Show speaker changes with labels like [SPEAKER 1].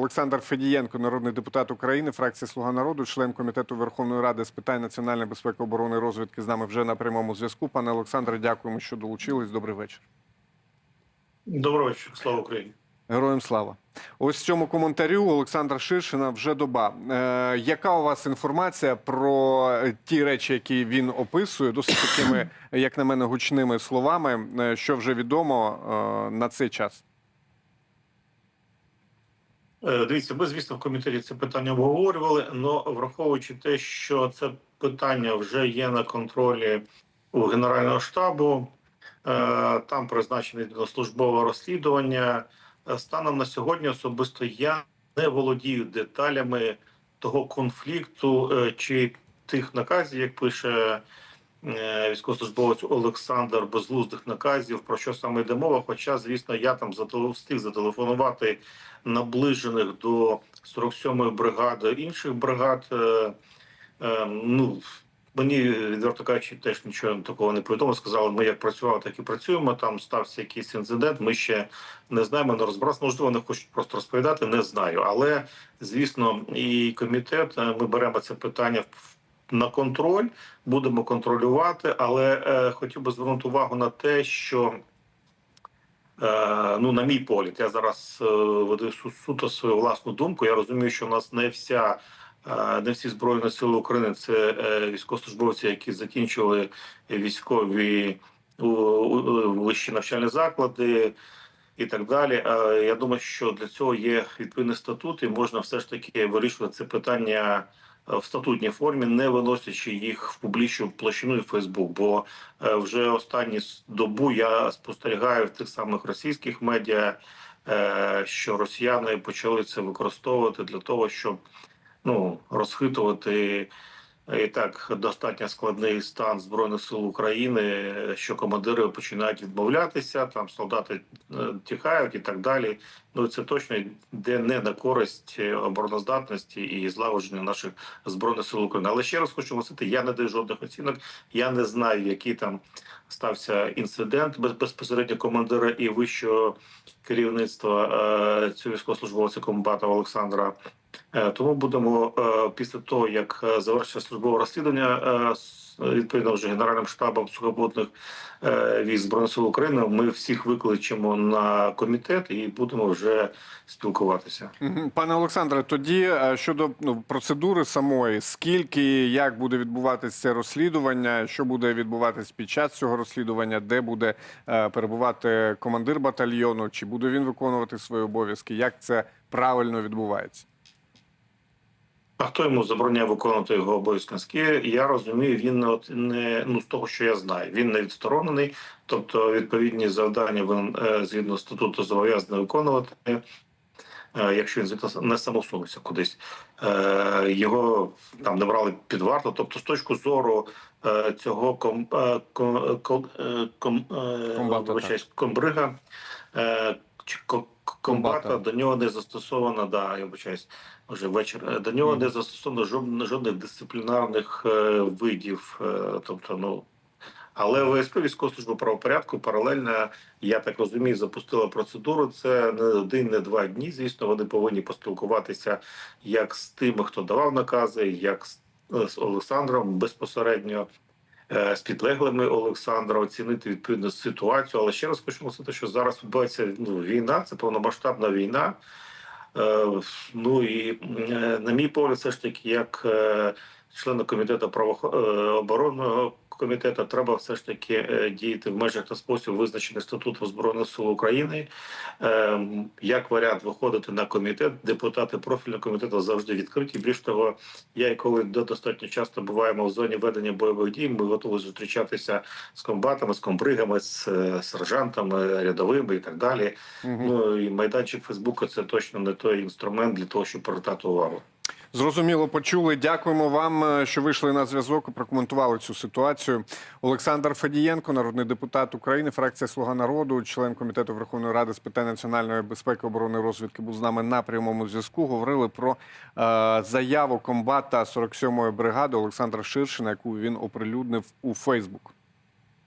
[SPEAKER 1] Олександр Федієнко, народний депутат України, фракція Слуга народу, член комітету Верховної Ради з питань національної безпеки, оборони і розвідки з нами вже на прямому зв'язку. Пане Олександре, дякуємо, що долучились. Добрий вечір.
[SPEAKER 2] Доброго вечора, слава Україні.
[SPEAKER 1] Героям слава. Ось в цьому коментарю Олександра Ширшина вже доба. Е, яка у вас інформація про ті речі, які він описує, досить такими, як на мене, гучними словами, е, що вже відомо е, на цей час?
[SPEAKER 2] Е, Дивіться, ми, звісно, в комітеті це питання обговорювали, але враховуючи те, що це питання вже є на контролі у Генерального штабу, е, там призначене службове розслідування. Е, Станом на сьогодні особисто я не володію деталями того конфлікту чи тих наказів, як пише військовослужбовець Олександр безглуздих наказів, про що саме йде мова. Хоча, звісно, я там встиг зателефонувати наближених до 47-ї бригади інших бригад. Е, е, ну мені відверто кажучи, теж нічого такого не повідомо. Сказали, ми як працювали, так і працюємо. Там стався якийсь інцидент. Ми ще не знаємо, не розбиратися. Можливо, не хочуть просто розповідати. Не знаю. Але звісно, і комітет е, ми беремо це питання в- на контроль, будемо контролювати. Але е, хотів би звернути увагу на те, що. Е, ну, на мій погляд, я зараз е, веду суто свою власну думку. Я розумію, що в нас не вся е, не всі збройні сили України це е, військовослужбовці, які закінчили військові вищі навчальні заклади. І так далі. Е, Я думаю, що для цього є відповідний статут, і можна все ж таки вирішувати це питання в статутній формі, не виносячи їх в публічну площину і Фейсбук. Бо е, вже останні добу я спостерігаю в тих самих російських медіа, е, що росіяни почали це використовувати для того, щоб ну розхитувати. І так достатньо складний стан збройних сил України, що командири починають відмовлятися, там солдати е, тікають і так далі. Ну це точно йде не на користь е, обороноздатності і злагодження наших збройних сил України. Але ще раз хочу наголосити, я не даю жодних оцінок. Я не знаю, який там стався інцидент без безпосередньо командира і вищого керівництва е, цього військовослужбовця комбата Олександра. Е, Тому будемо е, після того, як е, завершиться службове розслідування відповідно вже генеральним штабом сухопутних військ збройних сил України. Ми всіх викличемо на комітет і будемо вже спілкуватися.
[SPEAKER 1] Пане Олександре, тоді щодо ну, процедури самої, скільки як буде відбуватися це розслідування, що буде відбуватись під час цього розслідування, де буде перебувати командир батальйону, чи буде він виконувати свої обов'язки? Як це правильно відбувається?
[SPEAKER 2] А хто йому забороняє виконувати його обов'язки? Я розумію, він не от не ну з того, що я знаю. Він не відсторонений, тобто відповідні завдання він е, згідно статуту зобов'язаний виконувати. Е, Якщо він звідти не самосунувся кудись, Е, його там не брали під варту. Тобто, з точки зору цього ком, ком, ком, ком, комбрига комбата
[SPEAKER 1] Комбата.
[SPEAKER 2] до нього не застосовано. Да, я вибачаюсь, вже вечір. Е, До нього
[SPEAKER 1] Мгм.
[SPEAKER 2] не застосовано жодних, жодних дисциплінарних е, видів. Е, тобто, ну але ВСП військова служба правопорядку паралельно, я так розумію, запустила процедуру. Це не один, не два дні. Звісно, вони повинні поспілкуватися як з тими, хто давав накази, як з, е, з Олександром безпосередньо. Е, З підлеглими Олександра оцінити відповідно ситуацію, але ще раз хочу наголосити, що зараз відбувається ну, війна, це повномасштабна війна. Е, ну і е, на мій погляд, все ж таки, як члена комітету правоохоронного комітету, треба все ж таки е, діяти в межах та спосіб визначений статутом збройних сил України. Е, Як варіант виходити на комітет, депутати профільного комітету завжди відкриті. Більш того, я і коли до- достатньо часто буваємо в зоні ведення бойових дій, ми готові зустрічатися з комбатами, з комбригами, з е, сержантами, рядовими і так далі.
[SPEAKER 1] Мгм.
[SPEAKER 2] Ну і майданчик Фейсбука це точно не той інструмент для того, щоб привертати увагу.
[SPEAKER 1] Зрозуміло, почули. Дякуємо вам, е, що вийшли на зв'язок і прокоментували цю ситуацію. Олександр Федієнко, народний депутат України, фракція Слуга народу, член комітету Верховної Ради з питань національної безпеки, оборони розвідки, був з нами на прямому зв'язку. Говорили про е, заяву комбата 47-ї бригади Олександра Ширшина, яку він оприлюднив у Фейсбук.